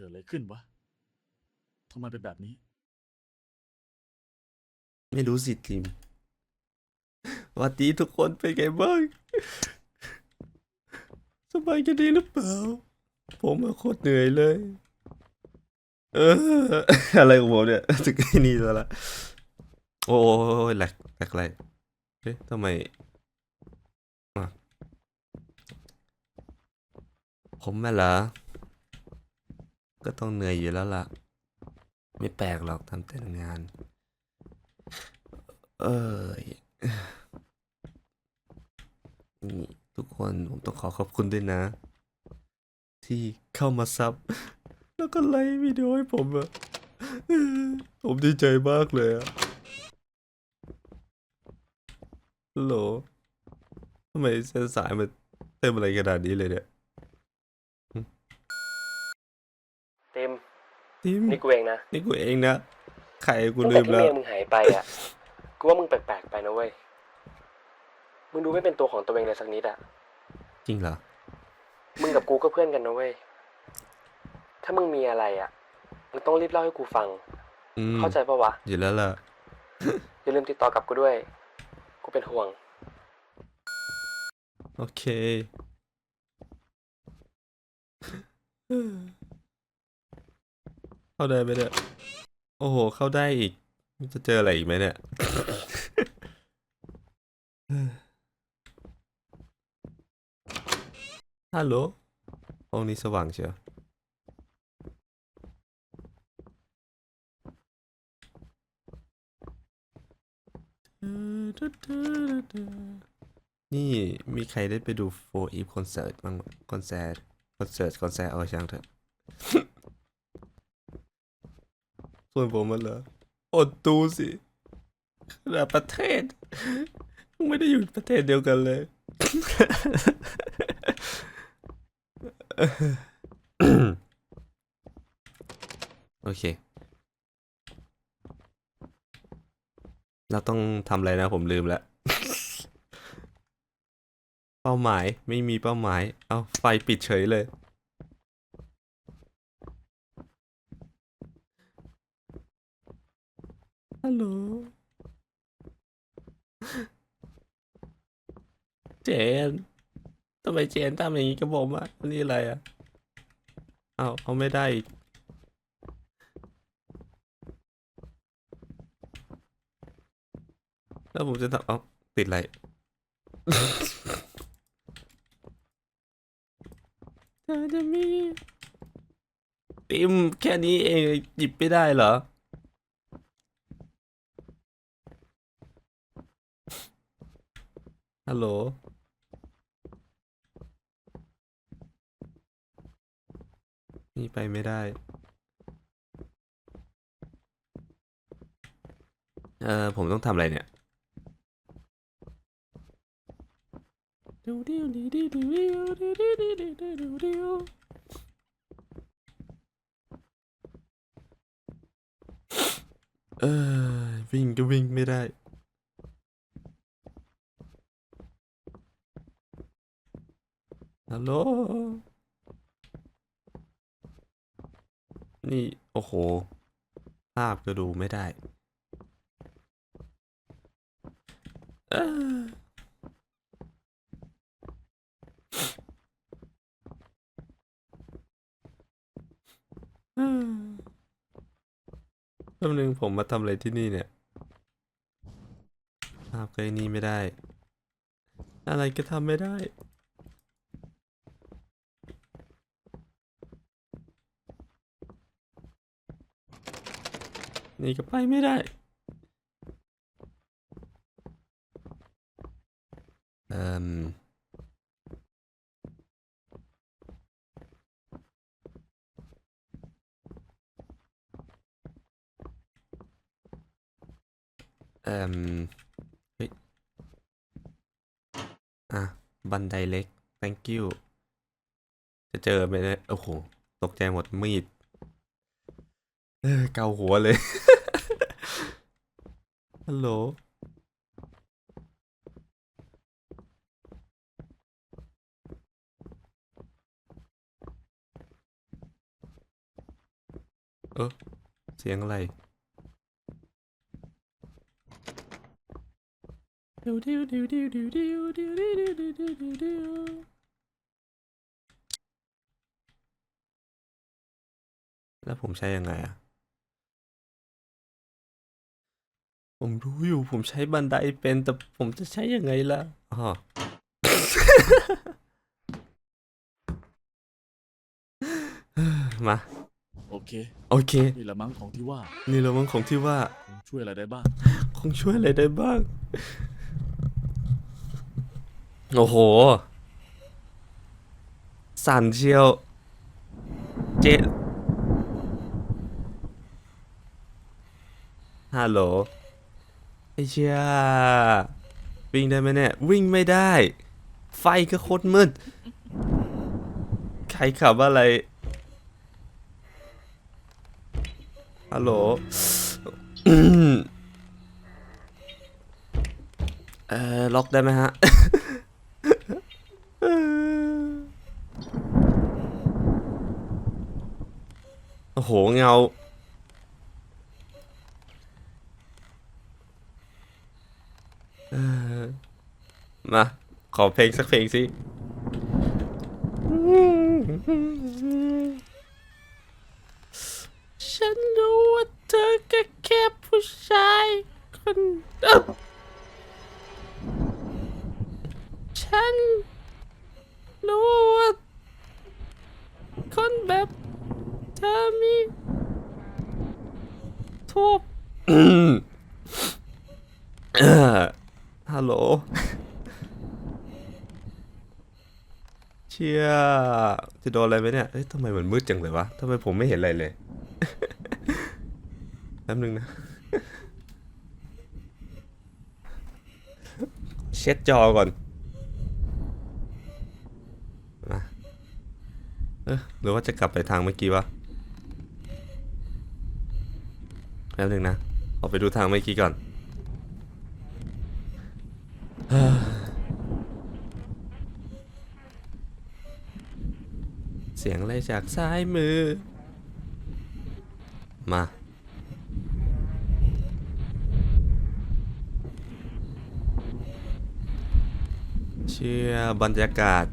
กิดอะไรขึ้นวะทำไมเป็นแบบนี้ ไม่รู้สิทีมวัสดีทุกคนเป็นไงบ้าง สบายกันดีหรือเปล่า ผมอะโคตรเหนื่อยเลย เออ อะไรของผมเนี่ยถึงไอ้นี่แล้วละโอ้ยแหลกแหลกอะไรเอ๊ะทำไมอะผมน่ะเหรอ ก็ต้องเหนื่อยอยู่แล้วล่ะ ไม่แปลกหรอกทำแต่งาน เอยนี่ทุกคนผมต้องขอขอบคุณด้วยนะ ที่เข้ามาซับ แล้วก็ไลค์วิดีโอให้ผมอะผมดีใจมากเลยอะฮัลโหลทำไมเส้นสายมันเต็มอะไรขนาดนี้เลยเนี่ย ติม ทีมนี่กูเองนะนี่กูเองนะใครกูตั้งลืแต่มที่แล้วเมียมึงหายไปอะกูว่ามึงแปลกๆไปนะเว้ยมึงดูไม่เป็นตัวของตัวเองเลยสักนิดอะจริงเหรอมึงกับกูก็เพื่อนกันนะเว้ยถ้ามึงมีอะไรอะมึงต้องรีบเล่าให้กูฟัง อืมเข้าใจปะวะอยู่แล้วล่ะอย่าลืมติดต่อกลับกูด้วย กูเป็นห่วง โอเค เข้าได้ไหมเนี่ยโอ้โห เข้าได้อีก จะเจออะไรอีกไหมเนี่ย ฮัลโหลห้องนี้สว่างเชียวนี่มีใครได้ไปดูโฟอีฟคอนเสิร์ตบ้างคอนเสิร์ตคอนเสิร์ตคอนเสิร์ตเอาช่างเถอะ ส่วนผมมันเหรออดดูสิขนาดประเทศ ไม่ได้อยู่ประเทศเดียวกันเลย โอเค เราต้องทำอะไรนะผมลืมแล้ว เป้าหมายไม่มีเป้าหมาย เอาไฟปิดเฉยเลย ฮัลโหล เจนทำไมเจนทำอย่างนี้กับผมอะอันนี่อะไรอะเอาเอาไม่ได้อีกแล้วผมจะทำเอาติดอะไรเธอจะมีติมแค่นี้เองหยิบไม่ได้เหรอ ฮัลโหล นี่ไปไม่ได้ เออผมต้องทำอะไรเนี่ยเออวิ่งก็วิ่งไม่ได้ ฮัลโหล นี่ โอ้โห ภาพก็ดูไม่ได้เอ้อเอ้อแป๊บนึงผมมาทำอะไรที่นี่เนี่ย ภาพก็นี่ไม่ได้ อะไรก็ทำไม่ได้ นี่ก็ไปไม่ได้เอ่มเอ่มเฮ้ย อะ บันไดเล็ก thank you จะเจอไหมเนี่ยโอ้โห ตกใจหมดมีดเออเกาหัวเลย ฮัลโหล เออเสียงอะไร ดิวดิวดิวดิวดิวดิวดิวดิวดิวดิวดิวดิวดิวแล้วผมใช้ยังไงอะ ผมรู้อยู่ผมใช้บันไดเป็นแต่ผมจะใช้ยังไงล่ะอ๋อมา โอเค โอเค นี่แหละมั้งของที่ว่านี่เรามังของที่ว่าคงช่วยอะไรได้บ้าง คงช่วยอะไรได้บ้าง โอ้โห สั่นเชียว เจฮัลโหลไอ้ เชี่ยวิ่งได้ไหมเนี่ยวิ่งไม่ได้ ไฟก็โคตรมืดใครขับอะไรฮัลโหลเอ่อล็อกได้ไหมฮะโอ้โหเงา เออ มา ข อเพลงสักเพลงสิฉันรู้ว่าเธอก็แค่ผู้ชายคนฉันรู้ว่าคนแบบเธอมีทุบอืมเอ่อฮัลโหล เชียจะโดนอะไรไหมเนี่ยเอ้ยทำไมมันมืดจังเลยวะทำไมผมไม่เห็นอะไรเลยแป๊บนึงนะ เช็ดจอก่อนมาเออหรือว่าจะกลับไปทางเมื่อกี้วะแป๊บนึงนะออกไปดูทางเมื่อกี้ก่อน เสียงอะไรจากซ้ายมือ มา เชื่อบรรยากาศ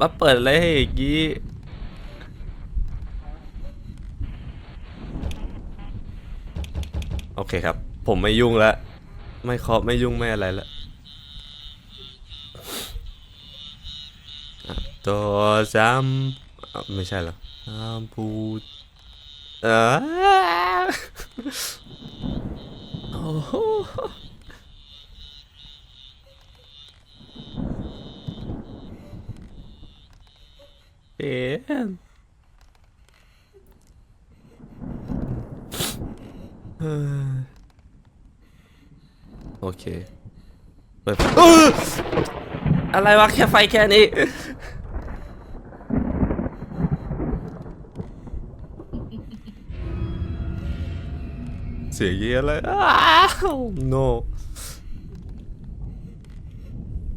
มาเปิดอะไรให้อีกกี้โอเคครับ ผมไม่ยุ่งแล้วไม่เคาะไม่ยุ่งไม่อะไรแล้วอะ ตัวซ้ำไม่ใช่เหรอซ้ำพูดเออโอ้โหเอ็นเอ้ยโอเคเปิดเอ้ยอะไรวะแค่ไฟแค่นี้ เสียงเยี่ยอะไรอ้าว no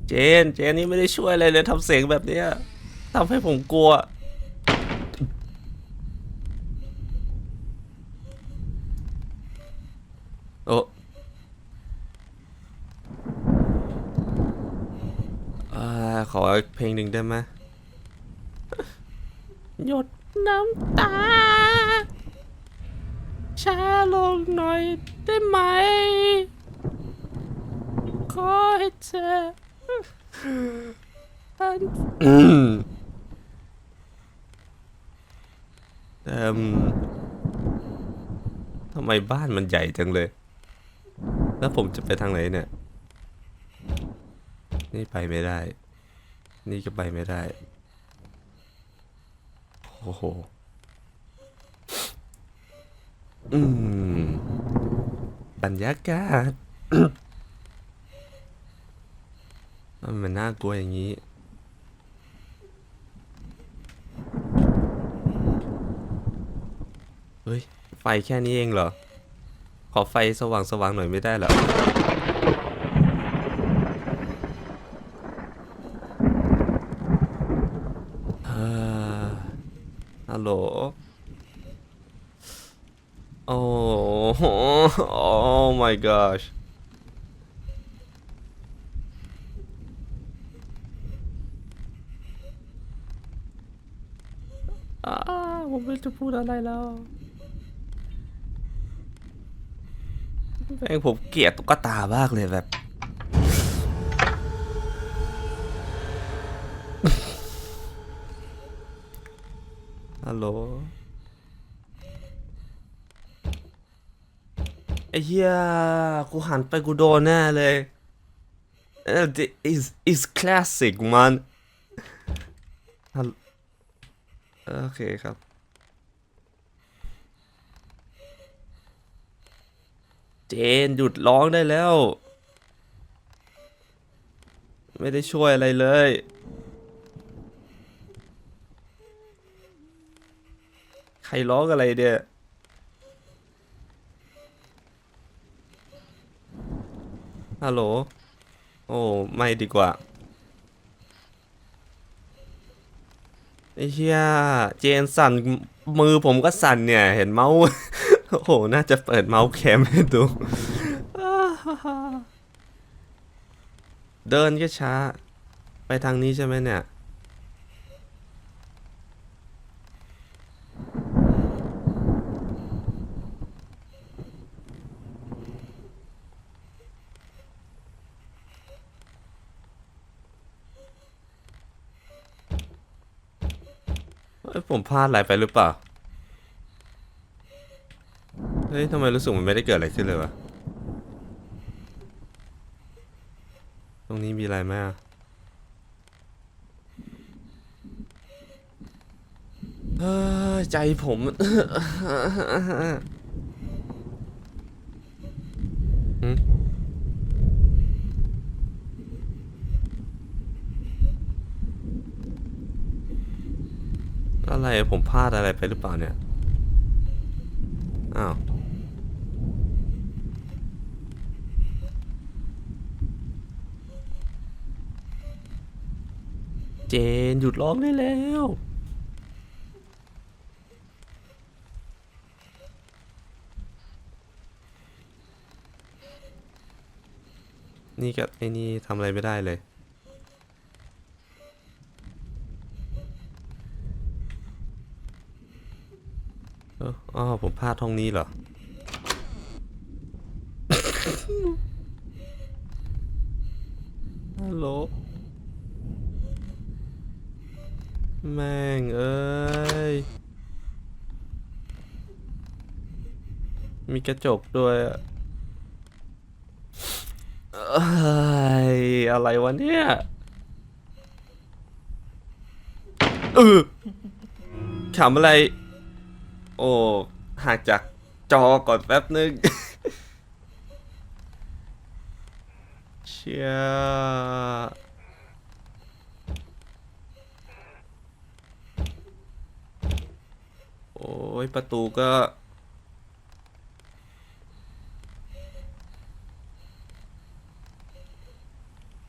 เจน เจนนี่ไม่ได้ช่วยอะไรเลยทำเสียงแบบเนี้ยทำให้ผมกลัว โอ้อ่าขออีกเพลงหนึ่งได้ไหมหยดน้ำตา ช้าลงหน่อยได้ไหม ขอให้เธออืมแต่อืมทำไมบ้านมันใหญ่จังเลย แล้วผมจะไปทางไหนเนี่ย นี่ไปไม่ได้ นี่ก็ไปไม่ได้ โอ้โห อืมบรรยากาศมันมันน่ากลัวอย่างนี้ เฮ้ย ไฟแค่นี้เองเหรอ ขอไฟสว่างสว่างๆหน่อยไม่ได้เหรอ ฮัลโหล โอ้โห oh my gosh อ้าผมไม่รู้จะพูดอะไรแล้วแม่งผมเกลียดตุ๊กตามากเลยแบบ ฮัลโหล ไอ้เหี้ยกูหันไปกูโดนแน่เลยเออ this is is classic มันฮัลโอเคครับ เจนหยุดร้องได้แล้ว ไม่ได้ช่วยอะไรเลย ใครร้องอะไรเนี่ย ฮัลโหล โอ้ ไม่ดีกว่า ไอ้เชี่ยเจนสั่น มือผมก็สั่นเนี่ย เห็นเมาส์ โอ้โห น่าจะเปิดเมาส์แคมให้ดู เดินก็ช้า ไปทางนี้ใช่ไหมเนี่ย ผมพลาดอะไรไปหรือเปล่า เฮ้ยทำไมรู้สึกมันไม่ได้เกิดอะไรขึ้นเลยวะ ตรงนี้มีอะไรไหมอะเฮ้ยใจผม อะไรผมพลาดอะไรไปหรือเปล่าเนี่ย อ้าวเจน หยุดร้องได้แล้ว นี่กับไอ้นี่ทำอะไรไม่ได้เลย อ๋อผมพลาดห้องนี้เหรอ ฮัลโหล แม่งเอ้ย มีกระจกด้วยอะเอ้ยอะไรวะเนี่ยเออขำอะไร โอ้ห่างจากจอก่อนแป๊บนึง เชียโอ้ยประตูก็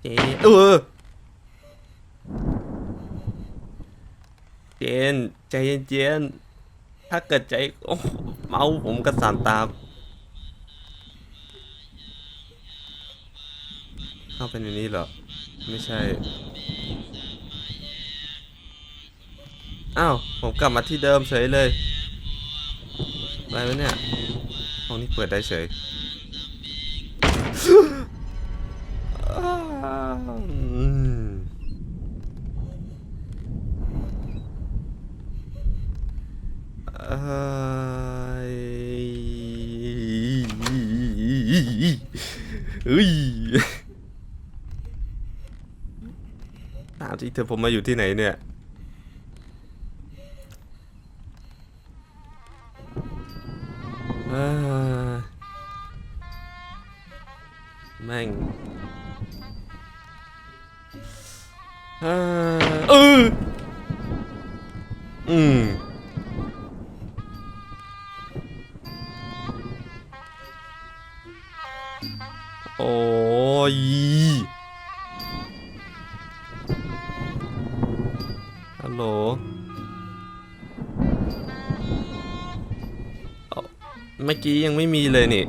เจนเออเจนใจเย็นๆ ถ้าเกิดใจโอ้เมาผมกระสานตามเข้าไปในนี้เหรอ ไม่ใช่ อ้าว ผมกลับมาที่เดิมเฉยเลยอะไรวะเนี่ย ห้องนี้เปิดได้เฉยอ้าวอืมเอ้ยเฮ้ยถามจริงเธอผมมาอยู่ที่ไหนเนี่ยแม่งอ้ยเอออืม กี้ยังไม่มีเลยนี่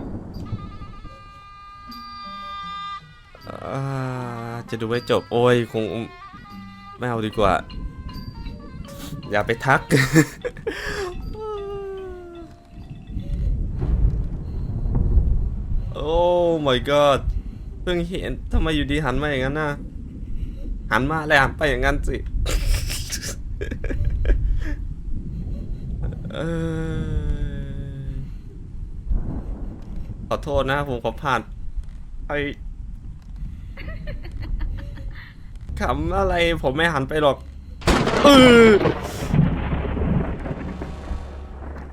จะดูไว้จบ โอ้ย คงไม่เอาดีกว่า อย่าไปทัก โอ้ my god เพิ่งเห็นทำไมอยู่ดีหันมาอย่างนั้นน่ะหันมาแล้วหันไปอย่างนั้นสิ เออ ขอโทษนะ ผมขอผ่านไปขำอะไรผมไม่หันไปหรอกเออ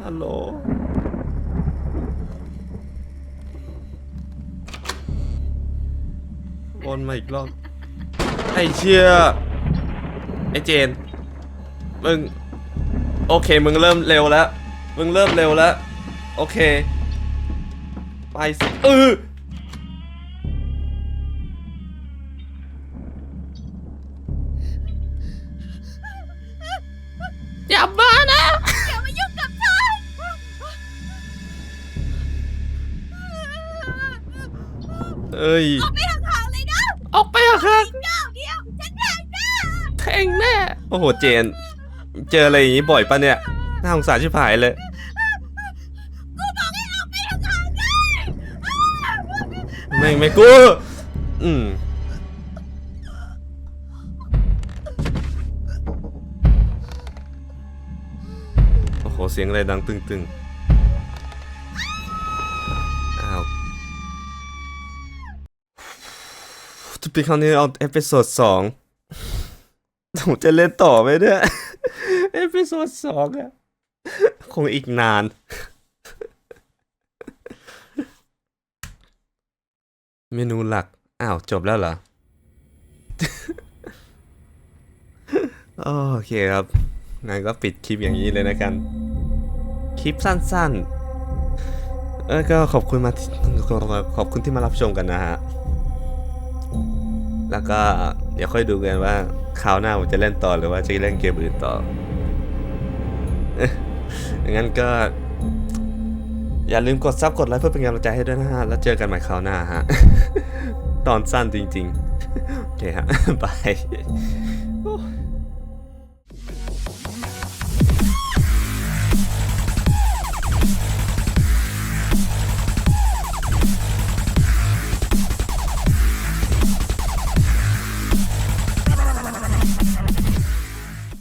ฮัลโหลวนมาอีกรอบ ไอ้เชี่ยไอ้เจน มึง โอเค มึงเริ่มเร็วแล้ว มึงเริ่มเร็วแล้ว โอเค ไปสิ เออ อย่ามานะเอ้ย ออกไปห่างๆแทงแน่ โอ้โห เจน เจออะไรอย่างนี้บ่อยปะเนี่ย น่าสงสารชิบหายเลย ไม่ไม่กู อืมโอ้โห เสียงอะไรดังตึงๆอ้าวจะเป็นคราวนี้เอาเอพิโซดสองผมจะเล่นต่อไหมเนี่ย เอพิโซดสองอะคงอีกนาน เมนูหลัก อ้าว จบแล้วเหรอ โอเคครับ งั้นก็ปิดคลิปอย่างนี้เลยนะกัน คลิปสั้นๆ เออก็ขอบคุณมาขอบคุณที่มารับชมกันนะฮะ แล้วก็เดี๋ยวค่อยดูกันว่าคราวหน้าผมจะเล่นต่อหรือว่าจะเล่นเกมอื่นต่องั้นก็ อย่าลืมกดซับกดไลค์เพื่อเป็นกำลังใจให้ด้วยนะฮะ แล้วเจอกันใหม่คราวหน้าฮะ ตอนสั้นจริงๆ โอเคฮะบาย